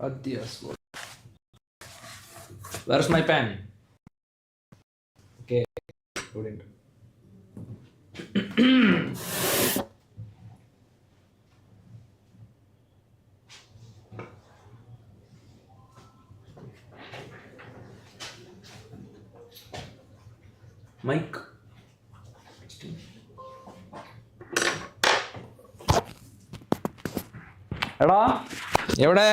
Adya's world. Where's my pen? Okay, ഇവിടെ ഉണ്ട്. Mic എടാ എവിടെ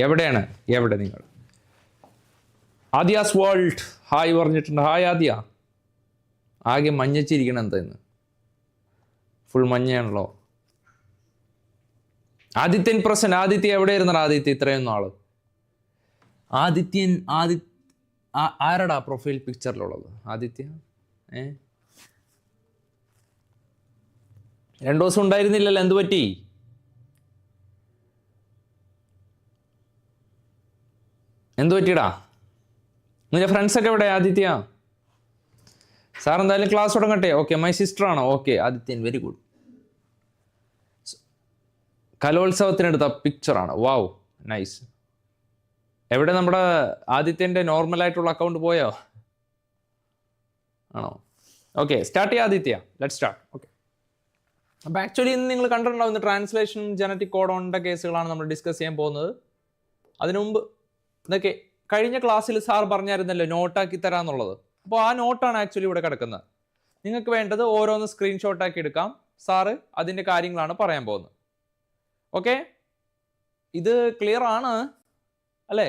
എവിടെയാണ്? എവിടെ നിങ്ങൾ? ആദ്യാസ് വേൾഡ് ഹായ് പറഞ്ഞിട്ടുണ്ട്. ഹായ് ആദ്യ. ആകെ മഞ്ഞച്ചിരിക്കണം എന്താ ഇന്ന്? ഫുൾ മഞ്ഞയാണല്ലോ. ആദിത്യൻ പ്രസൻ ആദിത്യ എവിടെ എവിടെയായിരുന്നു? ആദിത്യ ഇത്രയും നാൾ. ആദിത്യൻ ആദി ആരടാ പ്രൊഫൈൽ പിക്ചറിലുള്ളത് ആദിത്യ? ഏ? രണ്ടു ദിവസം ഉണ്ടായിരുന്നില്ലല്ലോ. എന്ത് പറ്റി? എന്ത് പറ്റിയടാ? നിന്റെ ഫ്രണ്ട്സ് ഒക്കെ എവിടെ? ആദിത്യ? സാർ എന്തായാലും ക്ലാസ് തുടങ്ങട്ടെ. ഓക്കെ മൈ സിസ്റ്റർ ആണോ? ഓക്കെ ആദിത്യൻ വെരി ഗുഡ് കലോത്സവത്തിനെടുത്ത പിക്ചറാണ് വാവ് നൈസ് എവിടെ നമ്മുടെ ആദിത്യന്റെ നോർമൽ ആയിട്ടുള്ള അക്കൗണ്ട് പോയോ? ആണോ? ഓക്കെ സ്റ്റാർട്ട് ചെയ്യാം ആദിത്യ. ലെറ്റ് സ്റ്റാർട്ട് ഓക്കെ അപ്പോൾ ആക്ച്വലി ഇന്ന് നിങ്ങൾ കണ്ടിട്ടുണ്ടാവുന്ന ട്രാൻസ്ലേഷൻ ജനറ്റിക് കോഡോണിന്റെ കേസുകളാണ് നമ്മൾ ഡിസ്കസ് ചെയ്യാൻ പോകുന്നത്. അതിനു മുമ്പ് ഇതൊക്കെ കഴിഞ്ഞ ക്ലാസ്സിൽ സാർ പറഞ്ഞായിരുന്നല്ലോ നോട്ടാക്കി തരാന്നുള്ളത്. അപ്പോൾ ആ നോട്ടാണ് ആക്ച്വലി ഇവിടെ കിടക്കുന്നത്. നിങ്ങൾക്ക് വേണ്ടത് ഓരോന്ന് സ്ക്രീൻഷോട്ട് ആക്കി എടുക്കാം. സാറ് അതിന്റെ കാര്യങ്ങളാണ് പറയാൻ പോകുന്നത്. ഓക്കെ? ഇത് ക്ലിയർ ആണ്? അല്ലേ?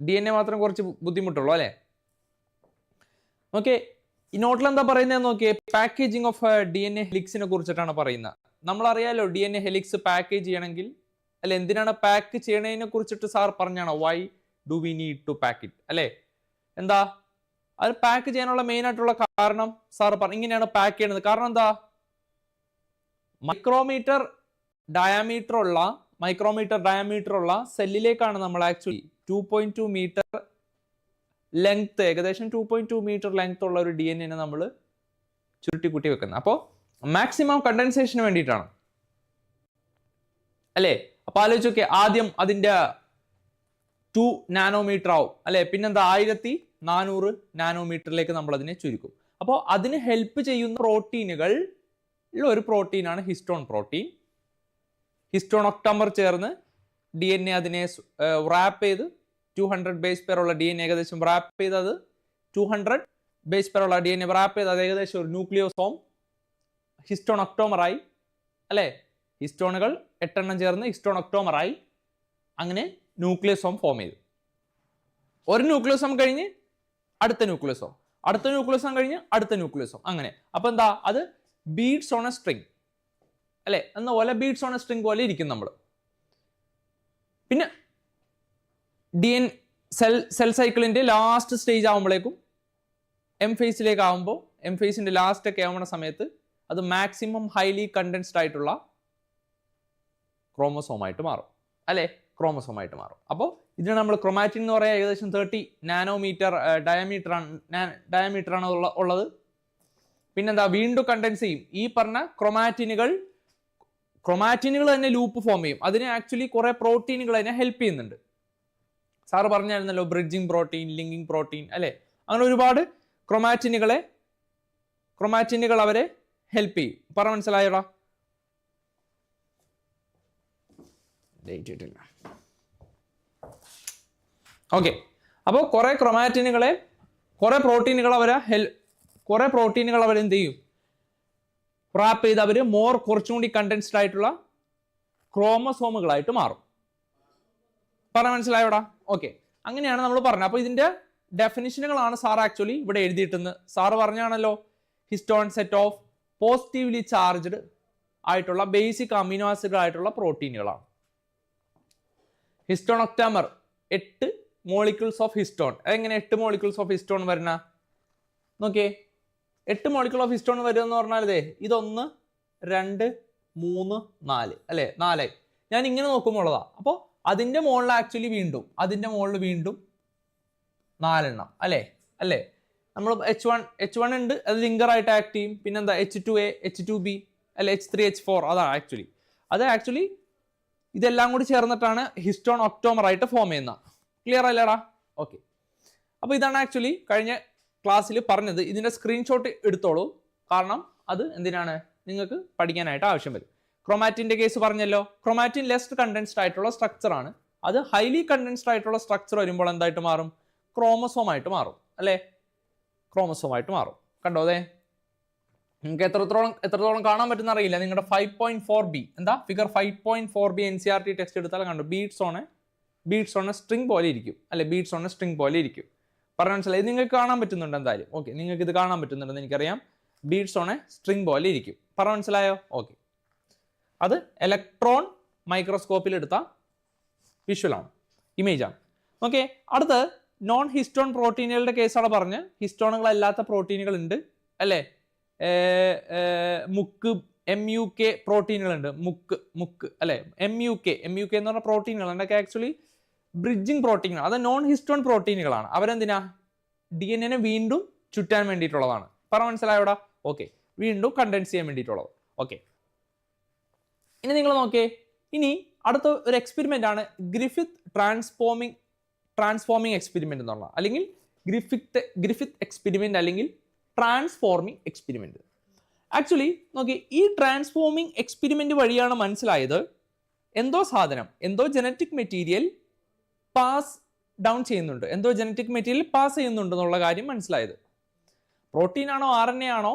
ഡി എൻ എ മാത്രം കുറച്ച് ബുദ്ധിമുട്ടുള്ളൂ അല്ലേ? ഓക്കെ. ഈ നോട്ടിൽ എന്താ പറയുന്നത് നോക്കിയേ? Packaging of D N A ഹെലിക്സിനെ കുറിച്ചിട്ടാണ് പറയുന്നത്. നമ്മളറിയാലോ D N A helix package ചെയ്യണമെങ്കിൽ അല്ല? എന്തിനാണ് പാക്ക് ചെയ്യണതിനെ കുറിച്ചിട്ട് sir പറഞ്ഞാണോ? Why do we need to pack it അല്ലേ? എന്താ? അത് പാക്ക് ചെയ്യാനുള്ള മെയിൻ ആയിട്ടുള്ള കാരണം സാർ പറഞ്ഞു ഇങ്ങനെയാണ് പാക്ക് ചെയ്യുന്നത് കാരണം എന്താ? മൈക്രോമീറ്റർ ഡയാമീറ്റർ ഉള്ള മൈക്രോമീറ്റർ ഡയാമീറ്റർ ഉള്ള സെല്ലിലേക്കാണ് നമ്മൾ actually two point two metre length ഏകദേശം two point two metre length ഉള്ള ഒരു ഡി എൻ എനെ നമ്മൾ ചുരുട്ടി കൂട്ടി വെക്കുന്നത്. അപ്പോൾ മാക്സിമം കണ്ടൻസേഷന് വേണ്ടിയിട്ടാണ്. അല്ലേ? അപ്പൊ ആലോചിച്ചൊക്കെ ആദ്യം അതിന്റെ ടു നാനോമീറ്റർ ആവും. അല്ലെ? പിന്നെന്താ? ആയിരത്തി നാനൂറ് നാനോമീറ്ററിലേക്ക് നമ്മൾ അതിനെ ചുരുക്കും. അപ്പോൾ അതിന് ഹെൽപ്പ് ചെയ്യുന്ന പ്രോട്ടീനുകൾ ഉള്ള ഒരു പ്രോട്ടീനാണ് ഹിസ്റ്റോൺ പ്രോട്ടീൻ ഹിസ്റ്റോൺ ഒക്ടംബർ ചേർന്ന് ഡി എൻ എ അതിനെ റാപ്പ് ചെയ്ത് ടു ഹൺഡ്രഡ് ബേസ് പേരുള്ള ഡി എൻ ഏകദേശം റാപ്പ് ചെയ്ത് അത് ടു ഹൺഡ്രഡ് ബേസ് പേരുള്ള ഡി എൻ എ റാപ്പ് ചെയ്ത് അത് ഏകദേശം ഒരു ന്യൂക്ലിയോസോം ഹിസ്റ്റോൺ ഒക്ടോമറായി അല്ലേ? ഹിസ്റ്റോണുകൾ എട്ടെണ്ണം ചേർന്ന് ഹിസ്റ്റോൺ ഒക്ടോമറായി അങ്ങനെ ന്യൂക്ലിയസോം ഫോം ചെയ്തു. ഒരു ന്യൂക്ലിയസോം കഴിഞ്ഞ് അടുത്ത ന്യൂക്ലിയസോം. അടുത്ത ന്യൂക്ലിയസോം കഴിഞ്ഞ് അടുത്ത ന്യൂക്ലിയസോം. അങ്ങനെ. അപ്പോൾ എന്താ? അത് ബീഡ്സ് ഓൺ എ സ്ട്രിങ്. അല്ലേ? എന്ന പോലെ ബീഡ്സ് ഓൺ എ സ്ട്രിങ് പോലെ ഇരിക്കും നമ്മൾ പിന്നെ ഡി എൻ സെൽ സെൽ സൈക്കിളിന്റെ ലാസ്റ്റ് സ്റ്റേജ് ആകുമ്പോഴേക്കും എം ഫേസിലേക്ക് ആകുമ്പോൾ എം ഫേസിന്റെ ലാസ്റ്റ് ഒക്കെ ആവുന്ന സമയത്ത് അത് മാക്സിമം ഹൈലി കണ്ടൻസ്ഡ് ആയിട്ടുള്ള ക്രോമസോമായിട്ട് മാറും. അല്ലേ? ക്രോമസോമായിട്ട് മാറും. അപ്പോൾ ഇതിന് നമ്മൾ ക്രൊമാറ്റിൻ എന്ന് പറയാൻ ഏകദേശം തേർട്ടി നാനോമീറ്റർ ഡയമീറ്റർ ഡയമീറ്റർ ആണ് ഉള്ള ഉള്ളത്. പിന്നെന്താ? വീണ്ടും കണ്ടൻസ് ചെയ്യും. ഈ പറഞ്ഞ ക്രൊമാറ്റിനുകൾ ക്രൊമാറ്റിനുകൾ തന്നെ ലൂപ്പ് ഫോം ചെയ്യും. അതിന് ആക്ച്വലി കുറെ പ്രോട്ടീനുകൾ അതിനെ ഹെൽപ്പ് ചെയ്യുന്നുണ്ട്. സാറ് പറഞ്ഞായിരുന്നല്ലോ ബ്രിഡ്ജിങ് പ്രോട്ടീൻ ലിങ്കിങ് പ്രോട്ടീൻ അല്ലേ? അങ്ങനെ ഒരുപാട് ക്രൊമാറ്റിനുകളെ ക്രൊമാറ്റിനുകൾ അവരെ ഹെൽപ്പ് ചെയ്യും. പറ മനസ്സിലായോടാ. ഡേറ്റ് ഓക്കെ അപ്പോൾ കുറേ ക്രൊമാറ്റിനുകളെ കുറേ പ്രോട്ടീനുകൾ അവരെ ഹെൽ കുറെ പ്രോട്ടീനുകൾ അവർ എന്ത് ചെയ്യും? റാപ്പ് ചെയ്ത് അവർ മോർ കുറച്ചും കൂടി കണ്ടൻസ്ഡ് ആയിട്ടുള്ള ക്രോമസോമുകളായിട്ട് മാറും. പറഞ്ഞ മനസ്സിലായോടാ? ഓക്കെ അങ്ങനെയാണ് നമ്മൾ പറഞ്ഞത്. അപ്പോൾ ഇതിന്റെ ഡെഫിനിഷനുകളാണ് സാർ ആക്ച്വലി ഇവിടെ എഴുതിയിട്ടെന്ന്. Sir പറഞ്ഞാണല്ലോ histone set of positively charged ആയിട്ടുള്ള ബേസിക് അമിനോ ആസിഡ് ആയിട്ടുള്ള പ്രോട്ടീനുകളാണ് ഹിസ്റ്റോൺ ഒക്ടാമർ എട്ട് മോളിക്യൂൾസ് ഓഫ് ഹിസ്റ്റോൺ. അതെങ്ങനെ എട്ട് മോളിക്യൂൾസ് ഓഫ് ഹിസ്റ്റോൺ വരുന്ന? നോക്കിയേ. എട്ട് മോളിക്യൂൾ ഓഫ് ഹിസ്റ്റോൺ വരുമെന്ന് പറഞ്ഞാൽ ഇതേ. ഇതൊന്ന് രണ്ട് മൂന്ന് നാല്. അല്ലേ? നാലായി. ഞാൻ ഇങ്ങനെ നോക്കുമ്പോൾ ഉള്ളതാ. അപ്പോൾ അതിന്റെ മുകളിൽ ആക്ച്വലി വീണ്ടും അതിന്റെ മുകളിൽ വീണ്ടും നാലെണ്ണം. അല്ലേ? അല്ലേ? നമ്മൾ എച്ച് വൺ എച്ച് വൺ ഉണ്ട്. അത് ലിങ്കറായിട്ട് ആക്ട് ചെയ്യും. പിന്നെന്താ? H two A H two B അല്ലെ? എച്ച് ത്രീ എച്ച് ഫോർ അതാണ് ആക്ച്വലി. അത് ആക്ച്വലി ഇതെല്ലാം കൂടി ചേർന്നിട്ടാണ് ഹിസ്റ്റോൺ ഒക്ടോമർ ആയിട്ട് ഫോം ചെയ്യുന്നത്. ക്ലിയർ അല്ലേടാ? ഓക്കെ അപ്പോൾ ഇതാണ് ആക്ച്വലി കഴിഞ്ഞ ക്ലാസ്സിൽ പറഞ്ഞത്. ഇതിന്റെ സ്ക്രീൻഷോട്ട് എടുത്തോളൂ. കാരണം അത് എന്തിനാണ്? നിങ്ങൾക്ക് പഠിക്കാനായിട്ട് ആവശ്യം വരും. ക്രൊമാറ്റിന്റെ കേസ് പറഞ്ഞല്ലോ. ക്രൊമാറ്റിൻ ലെസ്റ്റ് കണ്ടൻസ്ഡ് ആയിട്ടുള്ള സ്ട്രക്ചർ ആണ്. അത് ഹൈലി കണ്ടൻസ്ഡ് ആയിട്ടുള്ള സ്ട്രക്ചർ വരുമ്പോൾ എന്തായിട്ട് മാറും? ക്രോമസോമായിട്ട് മാറും. അല്ലേ? ക്രോമസോമായിട്ട് മാറും. കണ്ടോ അതെ? നിങ്ങൾക്ക് എത്രത്തോളം എത്രത്തോളം കാണാൻ പറ്റുന്ന അറിയില്ല. നിങ്ങളുടെ ഫൈവ് പോയിന്റ് ഫോർ ബി എന്താ? Figure five point four B N C R T text എടുത്താൽ കണ്ടു? Beads on beads on string പോലെ ഇരിക്കും. അല്ലെ ബീഡ്സ് ഓൺ സ്ട്രിങ് പോലെ ഇരിക്കും. പറഞ്ഞ മനസ്സിലായി? നിങ്ങൾക്ക് കാണാൻ പറ്റുന്നുണ്ട് എന്തായാലും. ഓക്കെ നിങ്ങൾക്ക് ഇത് കാണാൻ പറ്റുന്നുണ്ടെന്ന് എനിക്കറിയാം. ബീഡ്സ് ഓൺ സ്ട്രിങ് പോലെ ഇരിക്കും. പറഞ്ഞ മനസ്സിലായോ? ഓക്കെ അത് ഇലക്ട്രോൺ മൈക്രോസ്കോപ്പിൽ എടുത്ത വിഷ്വലാണ് ഇമേജാണ് ഓക്കെ അടുത്ത് നോൺ ഹിസ്റ്റോൺ പ്രോട്ടീനുകളുടെ കേസാണ് പറഞ്ഞ്. ഹിസ്റ്റോണുകളല്ലാത്ത പ്രോട്ടീനുകൾ ഉണ്ട് അല്ലേ? മുക്ക് എം യു കെ പ്രോട്ടീനുകളുണ്ട്. മുക്ക് മുക്ക് അല്ലെ? M U K M U K എന്ന് പറഞ്ഞ പ്രോട്ടീനുകൾ. അതൊക്കെ ആക്ച്വലി ബ്രിഡ്ജിങ് പ്രോട്ടീനുകൾ അത് നോൺ ഹിസ്റ്റോൺ പ്രോട്ടീനുകളാണ് അവരെന്തിനാ? ഡി എൻ എനെ വീണ്ടും ചുറ്റാൻ വേണ്ടിയിട്ടുള്ളതാണ്. പറ മനസ്സിലായോടാ ഓക്കെ വീണ്ടും കണ്ടൻസ് ചെയ്യാൻ വേണ്ടിയിട്ടുള്ളത്. ഓക്കെ ഇനി നിങ്ങൾ നോക്കിയേ. ഇനി അടുത്ത ഒരു എക്സ്പെരിമെന്റ് ആണ് ഗ്രിഫിത്ത് ട്രാൻസ്ഫോമിംഗ് ട്രാൻസ്ഫോമിംഗ് എക്സ്പെരിമെന്റ് എന്നുള്ള അല്ലെങ്കിൽ ഗ്രിഫിത്ത് ഗ്രിഫിത്ത് എക്സ്പെരിമെന്റ് അല്ലെങ്കിൽ ട്രാൻസ്ഫോർമിംഗ് എക്സ്പെരിമെന്റ്. ആക്ച്വലി നോക്കി ഈ ട്രാൻസ്ഫോർമിംഗ് എക്സ്പെരിമെന്റ് വഴിയാണ് മനസ്സിലായത്. എന്തോ സാധനം എന്തോ ജനറ്റിക് മെറ്റീരിയൽ പാസ് ഡൗൺ ചെയ്യുന്നുണ്ട്. എന്തോ ജനറ്റിക് മെറ്റീരിയൽ പാസ് ചെയ്യുന്നുണ്ട് എന്നുള്ള കാര്യം മനസ്സിലായത്. പ്രോട്ടീൻ ആണോ ആർ എൻ എ ആണോ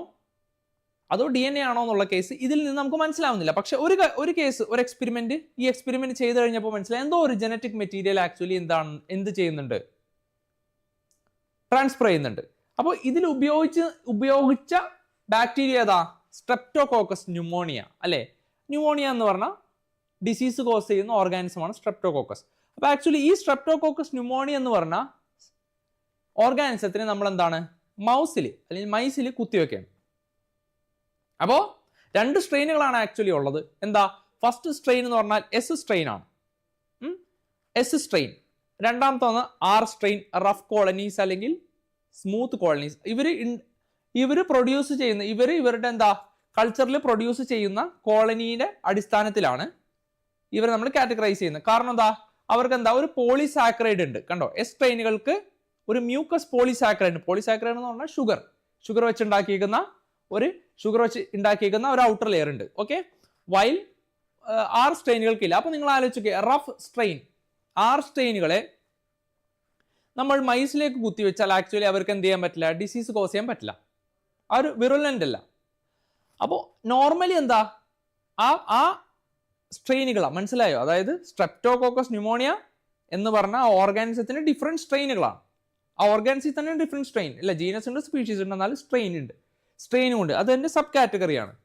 അതോ ഡി എൻ എ ആണോ എന്നുള്ള കേസ് ഇതിൽ നിന്ന് നമുക്ക് മനസ്സിലാവുന്നില്ല. പക്ഷെ ഒരു ഒരു കേസ് ഒരു എക്സ്പെരിമെന്റ് ഈ എക്സ്പെരിമെന്റ് ചെയ്ത് കഴിഞ്ഞപ്പോൾ മനസ്സിലായി എന്തോ ഒരു ജനറ്റിക് മെറ്റീരിയൽ ആക്ച്വലി എന്താണ് എന്ത് ചെയ്യുന്നുണ്ട്? ട്രാൻസ്ഫർ ചെയ്യുന്നുണ്ട്. അപ്പോൾ ഇതിൽ ഉപയോഗിച്ച് ഉപയോഗിച്ച ബാക്ടീരിയ ഏതാ? സ്ട്രെപ്റ്റോകോക്കസ് ന്യൂമോണിയ അല്ലേ? ന്യൂമോണിയ എന്ന് പറഞ്ഞാൽ ഡിസീസ് കോസ് ചെയ്യുന്ന ഓർഗാനിസമാണ് സ്ട്രെപ്റ്റോകോക്കസ് അപ്പോൾ ആക്ച്വലി ഈ സ്ട്രെപ്റ്റോകോക്കസ് ന്യൂമോണിയ എന്ന് പറഞ്ഞാൽ ഓർഗാനിസത്തിന് നമ്മൾ എന്താണ്? മൗസിൽ അല്ലെങ്കിൽ മൈസിൽ കുത്തിവെക്കുകയാണ് അപ്പോൾ രണ്ട് സ്ട്രെയിനുകളാണ് ആക്ച്വലി ഉള്ളത്. എന്താ? ഫസ്റ്റ് സ്ട്രെയിൻ എന്ന് പറഞ്ഞാൽ എസ് സ്ട്രെയിൻ ആണ്. എസ് സ്ട്രെയിൻ രണ്ടാമത്തെ ആർ സ്ട്രെയിൻ റഫ് കോളനീസ് അല്ലെങ്കിൽ സ്മൂത്ത് കോളനീസ് ഇവർ ഇവർ പ്രൊഡ്യൂസ് ചെയ്യുന്ന ഇവർ ഇവരുടെ എന്താ കൾച്ചറിൽ പ്രൊഡ്യൂസ് ചെയ്യുന്ന കോളനിയുടെ അടിസ്ഥാനത്തിലാണ് ഇവരെ നമ്മൾ കാറ്റഗറൈസ് ചെയ്യുന്നത്. കാരണം എന്താ അവർക്ക് എന്താ ഒരു പോളിസാക്രൈഡ് ഉണ്ട്. കണ്ടോ എസ് ട്രെയിനുകൾക്ക് ഒരു മ്യൂക്കസ് പോളിസാക്രൈഡ് പോളിസാക്രൈഡ് എന്ന് പറഞ്ഞാൽ ഷുഗർ ഷുഗർ വെച്ച് ഉണ്ടാക്കിയിരിക്കുന്ന ഒരു ഷുഗർ വെച്ച് ഉണ്ടാക്കിയിരിക്കുന്ന ഒരു ഔട്ടർ ലെയർ ഉണ്ട്. ഓക്കെ വൈൽ ആർ സ്ട്രെയിനുകൾക്കില്ല അപ്പൊ നിങ്ങൾ ആലോചിക്കുക റഫ് സ്ട്രെയിൻ ആർ സ്ട്രെയിനുകളെ നമ്മൾ മൈസിലേക്ക് കുത്തിവെച്ചാൽ ആക്ച്വലി അവർക്ക് എന്ത് ചെയ്യാൻ പറ്റില്ല ഡിസീസ് കോസ് ചെയ്യാൻ പറ്റില്ല. ആ ഒരു വിറുലന്റ് അല്ല. അപ്പോൾ നോർമലി എന്താ? ആ ആ സ്ട്രെയിനുകളാണ് മനസ്സിലായോ? അതായത് സ്ട്രെപ്റ്റോകോക്കസ് ന്യൂമോണിയ എന്ന് പറഞ്ഞ ആ ഓർഗാനിസത്തിന് ഡിഫറെന്റ് സ്ട്രെയിനുകളാണ് ആ ഓർഗാനിസിൽ തന്നെ ഡിഫറെന്റ് സ്ട്രെയിൻ ഇല്ല ജീനസ് ഉണ്ട് സ്പീഷീസ് ഉണ്ട് എന്നാലും സ്ട്രെയിൻ ഉണ്ട്. സ്ട്രെയിനും ഉണ്ട്. അത് എന്റെ സബ് കാറ്റഗറിയാണ്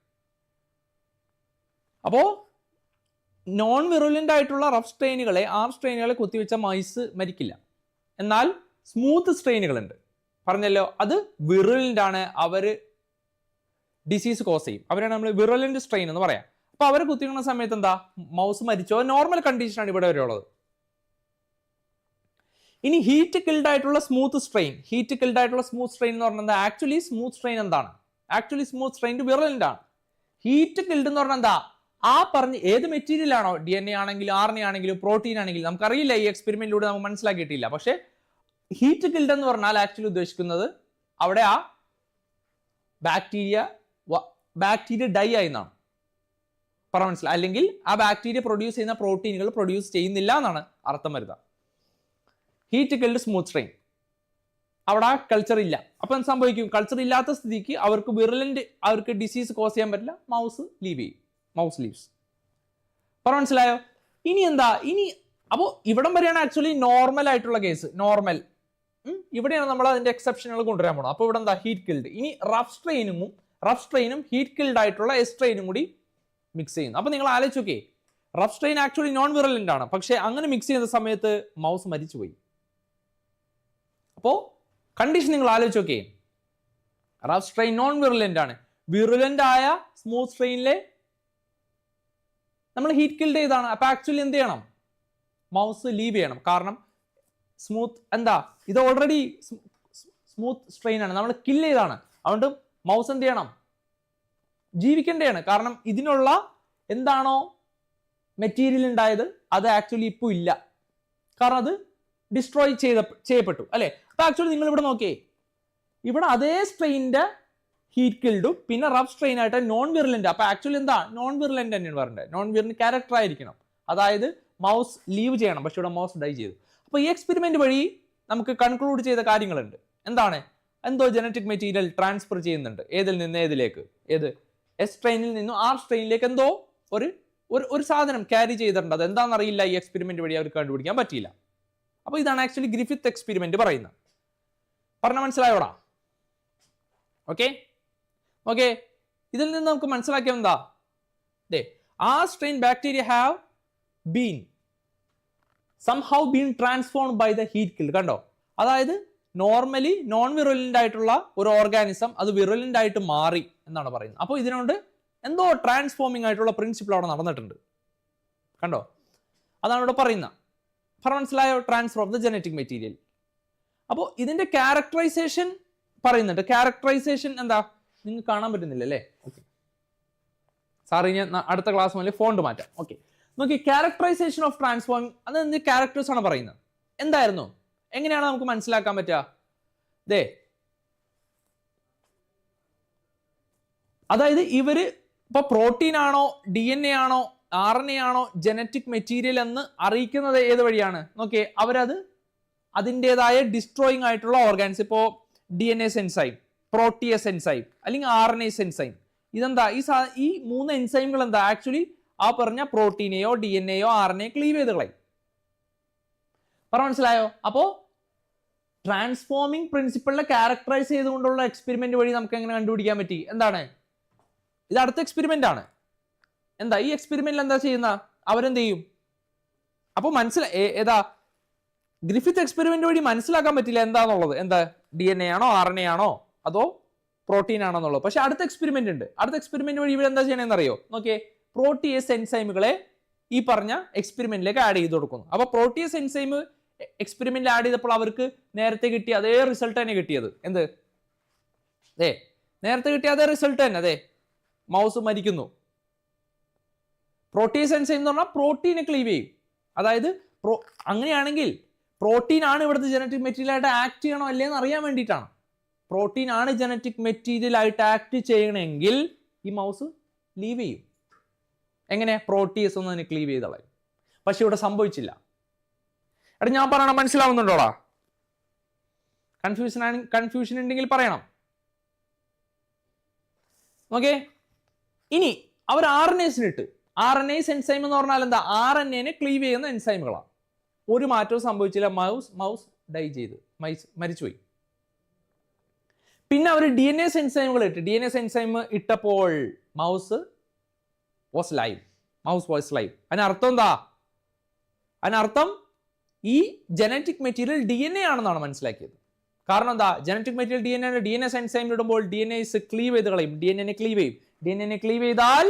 അപ്പോൾ നോൺ വിറുലന്റ് ആയിട്ടുള്ള റഫ് സ്ട്രെയിനുകളെ ആർ സ്ട്രെയിനുകളെ കുത്തിവെച്ച മൈസ് മരിക്കില്ല. എന്നാൽ സ്മൂത്ത് സ്ട്രെയിനുകളുണ്ട്. പറഞ്ഞല്ലോ അത് വിറുലന്റ് ആണ് അവർ ഡിസീസ് കോസ് ചെയ്യും. അവരാണ് നമ്മൾ വിറലിന്റെ സ്ട്രെയിൻ എന്ന് പറയാം. അപ്പോൾ അവരെ കുത്തിക്കുന്ന സമയത്ത് എന്താ? മൗസ് മരിച്ചോ? നോർമൽ കണ്ടീഷനാണ് ഇവിടെ വരെ ഉള്ളത് ഇനി ഹീറ്റ് കിൽഡ് ആയിട്ടുള്ള സ്മൂത്ത് സ്ട്രെയിൻ ഹീറ്റ് കിൽഡ് ആയിട്ടുള്ള സ്മൂത്ത് സ്ട്രെയിൻ എന്ന് പറഞ്ഞാൽ ആക്ച്വലി സ്മൂത്ത് സ്ട്രെയിൻ എന്താണ്? ആക്ച്വലി സ്മൂത്ത് സ്ട്രെയിൻ വിറലിന്റെ ആണ് ഹീറ്റ് കിൽഡ് എന്ന് പറഞ്ഞാൽ എന്താ? ആ പറഞ്ഞ് ഏത് മെറ്റീരിയൽ ആണോ ഡി എൻ എ ആണെങ്കിലും ആർ എ ആണെങ്കിലും പ്രോട്ടീൻ ആണെങ്കിലും നമുക്കറിയില്ല ഈ എക്സ്പെരിമെന്റിലൂടെ നമുക്ക് മനസ്സിലാക്കിയിട്ടില്ല. പക്ഷേ ഹീറ്റ് കിൽഡ് എന്ന് പറഞ്ഞാൽ ആക്ച്വലി ഉദ്ദേശിക്കുന്നത് അവിടെ ആ ബാക്ടീരിയ ബാക്ടീരിയ ഡൈ ആയി എന്നാണ്. പറഞ്ഞ മനസ്സിലായി അല്ലെങ്കിൽ ആ ബാക്ടീരിയ പ്രൊഡ്യൂസ് ചെയ്യുന്ന പ്രോട്ടീനുകൾ പ്രൊഡ്യൂസ് ചെയ്യുന്നില്ല എന്നാണ് അർത്ഥം വരുന്നത്. ഹീറ്റ് കിൽഡ് സ്മൂത്ത് സ്ട്രെയിൻ അവിടെ ആ കൾച്ചർ ഇല്ല. അപ്പം സംഭവിക്കും? കൾച്ചർ ഇല്ലാത്ത സ്ഥിതിക്ക് അവർക്ക് വിറലന്റ് അവർക്ക് ഡിസീസ് കോസ് ചെയ്യാൻ പറ്റില്ല. മൗസ് ലീവ് ചെയ്യും. മൗസ് ലീവ്സ് പറ മനസ്സിലായോ? ഇനി എന്താ? ഇനി അപ്പോൾ ഇവിടം വരെയാണ് ആക്ച്വലി നോർമൽ ആയിട്ടുള്ള കേസ് നോർമൽ ഇവിടെയാണ് നമ്മൾ അതിന്റെ എക്സെപ്ഷനുകൾ കൊണ്ടുവരാൻ പോകുന്നത് അപ്പോൾ ഇവിടെ എന്താ? ഹീറ്റ് കിൽഡ് ഇനി റഫ് സ്ട്രെയിനും റഫ് സ്ട്രെയിനും ഹീറ്റ് കിൽഡ് ആയിട്ടുള്ള എസ് സ്ട്രെയിനും കൂടി മിക്സ് ചെയ്യുന്നു. അപ്പോൾ നിങ്ങൾ ആലോചിക്കേ rough strain actually non virulent ആണ്. പക്ഷേ അങ്ങനെ മിക്സ് ചെയ്യുന്ന സമയത്ത് മൗസ് മരിച്ചുപോയി അപ്പോൾ കണ്ടീഷൻ നിങ്ങൾ ആലോചിച്ചോക്കേ റഫ് സ്ട്രെയിൻ നോൺ വിറുലന്റ് ആണ്. വിറുലന്റ് ആയ സ്മൂത്ത് സ്ട്രെയിനിലെ നമ്മൾ ഹീറ്റ് കിൽഡ് ചെയ്താണ് അപ്പൊ ആക്ച്വലി എന്ത് ചെയ്യണം? മൗസ് ലീവ് ചെയ്യണം. കാരണം സ്മൂത്ത് എന്താ? ഇത് ഓൾറെഡി സ്മൂത്ത് സ്ട്രെയിൻ ആണ്. നമ്മൾ കിൽ ചെയ്താണ്. അതുകൊണ്ട് മൗസ് എന്ത് ചെയ്യണം? ജീവിക്കേണ്ടതാണ്. കാരണം ഇതിനുള്ള എന്താണോ മെറ്റീരിയൽ ഉണ്ടായത് അത് ആക്ച്വലി ഇപ്പോൾ ഇല്ല. കാരണം അത് ഡിസ്ട്രോയ് ചെയ്ത ചെയ്യപ്പെട്ടു. അല്ലേ? അപ്പൊ ആക്ച്വലി നിങ്ങൾ ഇവിടെ നോക്കിയേ. ഇവിടെ അതേ സ്ട്രെയിനിന്റെ ഹീറ്റ് കിൽഡും പിന്നെ റഫ് സ്ട്രെയിൻ ആയിട്ട് നോൺ വിറലന്റ് അപ്പൊ ആക്ച്വലി എന്താ? നോൺ വിറലന്റ് തന്നെയാണ് പറഞ്ഞത്. നോൺ വിറലന്റ് ക്യാരക്ടർ ആയിരിക്കണം. അതായത് മൗസ് ലീവ് ചെയ്യണം. പക്ഷെ ഇവിടെ മൗസ് ഡൈ ചെയ്തു. അപ്പൊ ഈ എക്സ്പെരിമെന്റ് വഴി നമുക്ക് കൺക്ലൂഡ് ചെയ്ത കാര്യങ്ങളുണ്ട്. എന്താണ്? എന്തോ ജനറ്റിക് മെറ്റീരിയൽ ട്രാൻസ്ഫർ ചെയ്യുന്നുണ്ട്. ഏതിൽ നിന്ന് ഏതിലേക്ക്? ഏത്? എസ് സ്ട്രെയിനിൽ നിന്നും ആർ സ്ട്രെയിനിലേക്ക് എന്തോ? ഒരു ഒരു ഒരു സാധനം ക്യാരി ചെയ്തിട്ടുണ്ട്. അത് എന്താണെന്ന് അറിയില്ല ഈ എക്സ്പെരിമെന്റ് വഴി അവർക്ക് കണ്ടുപിടിക്കാൻ പറ്റിയില്ല. അപ്പോൾ ഇതാണ് ആക്ച്വലി ഗ്രിഫിത്ത് എക്സ്പെരിമെന്റ് പറയുന്നത്. പറഞ്ഞ മനസ്സിലായോടാ? ഓക്കെ ഓക്കെ ഇതിൽ നിന്ന് നമുക്ക് മനസ്സിലാക്കിയത് എന്താ? ദേ ആ strain bacteria have been somehow been transformed by the heat kill കണ്ടോ? അതായത് നോർമലി നോൺ വിറലിന്റ് ആയിട്ടുള്ള ഒരു ഓർഗാനിസം അത് വിറലിന്റ് ആയിട്ട് മാറി എന്നാണ് പറയുന്നത്. അപ്പോൾ ഇതിനോട് എന്തോ ട്രാൻസ്ഫോമിംഗ് ആയിട്ടുള്ള പ്രിൻസിപ്പിൾ അവിടെ നടന്നിട്ടുണ്ട്. കണ്ടോ? അതാണ് ഇവിടെ പറയുന്നത്. പറഞ്ഞ മനസ്സിലായോ? Transfer of the genetic material അപ്പോൾ ഇതിന്റെ ക്യാരക്ടറൈസേഷൻ പറയുന്നുണ്ട്. ക്യാരക്ടറൈസേഷൻ എന്താ? നിങ്ങൾക്ക് കാണാൻ പറ്റുന്നില്ല അല്ലേ? ഓക്കെ. സാറി ഞാൻ അടുത്ത ക്ലാസ് മുതൽ ഫോണ്ട് മാറ്റാം. ഓക്കെ. നോക്കി ക്യാരക്ടറൈസേഷൻ ഓഫ് ട്രാൻസ്ഫോമിംഗ് അത് എന്ത് ക്യാരക്ടേഴ്സ് ആണ് പറയുന്നത്? എന്തായിരുന്നു? എങ്ങനെയാണ് നമുക്ക് മനസ്സിലാക്കാൻ പറ്റുക? ദേ. അതായത് ഇവർ ഇപ്പൊ പ്രോട്ടീൻ ആണോ ഡി എൻ എ ആണോ ആർ എൻ എ ആണോ ജനറ്റിക് മെറ്റീരിയൽ എന്ന് അറിയിക്കുന്നത് ഏത് വഴിയാണ്? നോക്കിയേ അവരത് അതിന്റെതായ ഡിസ്ട്രോയിങ് ആയിട്ടുള്ള ഓർഗാൻസ് ഇപ്പോ D N A enzyme protease enzyme അല്ലെങ്കിൽ ആർ എൻ എസ് എൻസൈം ഇതെന്താ? ഈ സാ ഈ മൂന്ന് എൻസൈമുകൾ എന്താ? ആക്ച്വലി ആ പറഞ്ഞ പ്രോട്ടീനെയോ ഡി എൻ എയോ ആർ എൻ എ ക്ലീവ് ചെയ്ത് കളയും. പറ മനസ്സിലായോ? അപ്പോ ട്രാൻസ്ഫോമിംഗ് പ്രിൻസിപ്പിളിനെ ക്യാരക്ടറൈസ് ചെയ്തുകൊണ്ടുള്ള എക്സ്പെരിമെന്റ് വഴി നമുക്ക് എങ്ങനെ കണ്ടുപിടിക്കാൻ പറ്റി? എന്താണ്? ഇത് അടുത്ത എക്സ്പെരിമെന്റ് ആണ്. എന്താ? ഈ എക്സ്പെരിമെന്റിൽ എന്താ ചെയ്യുന്ന? അവരെന്ത് ചെയ്യും? അപ്പൊ മനസ്സിലാ ഏതാ? ഗ്രിഫിത്ത് എക്സ്പെരിമെന്റ് വഴി മനസ്സിലാക്കാൻ പറ്റില്ല എന്താന്നുള്ളത്. എന്താ? ഡി എൻ എ ആണോ ആർ എൻ എ ആണോ? അതോ പ്രോട്ടീൻ ആണെന്നുള്ളത്. പക്ഷെ അടുത്ത എക്സ്പെരിമെന്റ് ഉണ്ട്. അടുത്ത എക്സ്പെരിമെന്റ് വഴി ഇവിടെ എന്താ ചെയ്യണമെന്ന് അറിയോ നോക്കിയേ പ്രോട്ടിയസ് എൻസൈമുകളെ ഈ പറഞ്ഞ എക്സ്പെരിമെന്റിലേക്ക് ആഡ് ചെയ്ത് കൊടുക്കുന്നു. അപ്പൊ പ്രോട്ടിയസ് എൻസൈം എക്സ്പെരിമെന്റിൽ ആഡ് ചെയ്തപ്പോൾ അവർക്ക് നേരത്തെ കിട്ടിയ അതേ റിസൾട്ട് തന്നെ കിട്ടിയത്. എന്ത്? അതെ നേരത്തെ കിട്ടിയ അതേ റിസൾട്ട് തന്നെ. അതെ മൗസ് മരിക്കുന്നു. പ്രോട്ടീസ് എൻസൈം എന്ന് പറഞ്ഞാൽ പ്രോട്ടീനെ ക്ലീവ് ചെയ്യും. അതായത് പ്രോ അങ്ങനെയാണെങ്കിൽ പ്രോട്ടീൻ ആണ് ഇവിടുത്തെ ജനറ്റിക് മെറ്റീരിയൽ ആയിട്ട് ആക്ട് ചെയ്യണോ അല്ലേന്ന് അറിയാൻ വേണ്ടിയിട്ടാണ്. പ്രോട്ടീൻ ആണ് ജനറ്റിക് മെറ്റീരിയൽ ആയിട്ട് ആക്ട് ചെയ്യണമെങ്കിൽ ഈ മൗസ് ലീവ് ചെയ്യും. എങ്ങനെ? പ്രോട്ടീസ് ഒന്ന് അതിനെ ക്ലീവ് ചെയ്ത് കളയും പക്ഷെ ഇവിടെ സംഭവിച്ചില്ല. എടാ ഞാൻ പറയണം മനസ്സിലാവുന്നുണ്ടോടാ? കൺഫ്യൂഷൻ ആണ് കൺഫ്യൂഷൻ ഉണ്ടെങ്കിൽ പറയണം. ഓക്കെ ഇനി അവർ ആർ എൻ എസിനിട്ട് ആർ എൻ എസ് എൻസൈം എന്ന് പറഞ്ഞാൽ എന്താ? ആർ എൻ എനെ ക്ലീവ് ചെയ്യുന്ന എൻസൈമുകളാണ് ഒരു മാറ്റവും സംഭവിച്ചില്ല. മൗസ് മൗസ് ഡൈ ചെയ്ത്. മരിച്ചുപോയി. പിന്നെ അവർ ഡി എൻ എസ് എൻസൈമുകൾ ഇട്ട്. ഡി എൻ എസ് എൻസൈം ഇട്ടപ്പോൾ mouse was live mouse was live അതിനർത്ഥം എന്താ? അതിനർത്ഥം ഈ genetic material D N A ആണെന്നാണ് മനസ്സിലാക്കിയത്. കാരണം എന്താ? Genetic material D N A D N S enzyme ഇടുമ്പോൾ ഡി എൻ എസ് ക്ലീവ് ചെയ്ത് കളയും. ഡി എൻ എനെ ക്ലീവ് ചെയ്യും. ഡി എൻ എനെ ക്ലീവ് ചെയ്താൽ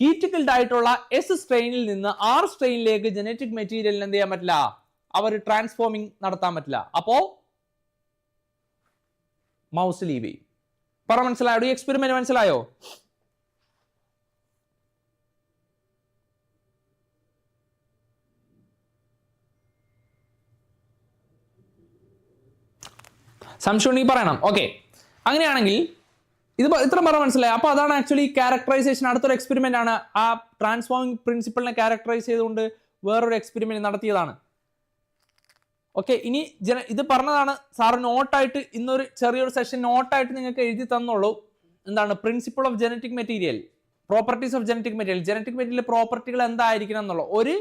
ഹീറ്റിക്കൽഡ് ആയിട്ടുള്ള എസ് സ്ട്രെയിനിൽ നിന്ന് ആർ സ്ട്രെയിനിലേക്ക് ജനറ്റിക് മെറ്റീരിയലിന് എന്ത് ചെയ്യാൻ പറ്റില്ല? അവർ ട്രാൻസ്ഫോമിങ് നടത്താൻ പറ്റില്ല. അപ്പോ മൗസ് ലീവ്. ചെയ്യും പറ മനസ്സിലായോ? ഈ എക്സ്പെരിമെന്റ് മനസ്സിലായോ? സംശയം ഉണ്ടെങ്കിൽ പറയണം. ഓക്കെ അങ്ങനെയാണെങ്കിൽ ഇത് ഇത്ര പറ മനസ്സിലായി. അപ്പൊ അതാണ് ആക്ച്വലി ക്യാരക്ടറൈസേഷൻ അടുത്തൊരു എക്സ്പെരിമെന്റ് ആണ്. ആ ട്രാൻസ്ഫോമിംഗ് പ്രിൻസിപ്പിളിനെ ക്യാരക്ടറൈസ് ചെയ്തുകൊണ്ട് വേറൊരു എക്സ്പെരിമെന്റ് നടത്തിയതാണ്. ഓക്കെ ഇനി ജന ഇത് പറഞ്ഞതാണ് സാറ് നോട്ടായിട്ട് ഇന്നൊരു ചെറിയൊരു സെഷൻ നോട്ടായിട്ട് നിങ്ങൾക്ക് എഴുതി തന്നുള്ളൂ എന്താണ്? Principle of genetic material properties of genetic material genetic material പ്രോപ്പർട്ടികൾ എന്തായിരിക്കണം എന്നുള്ളത്. ഒരു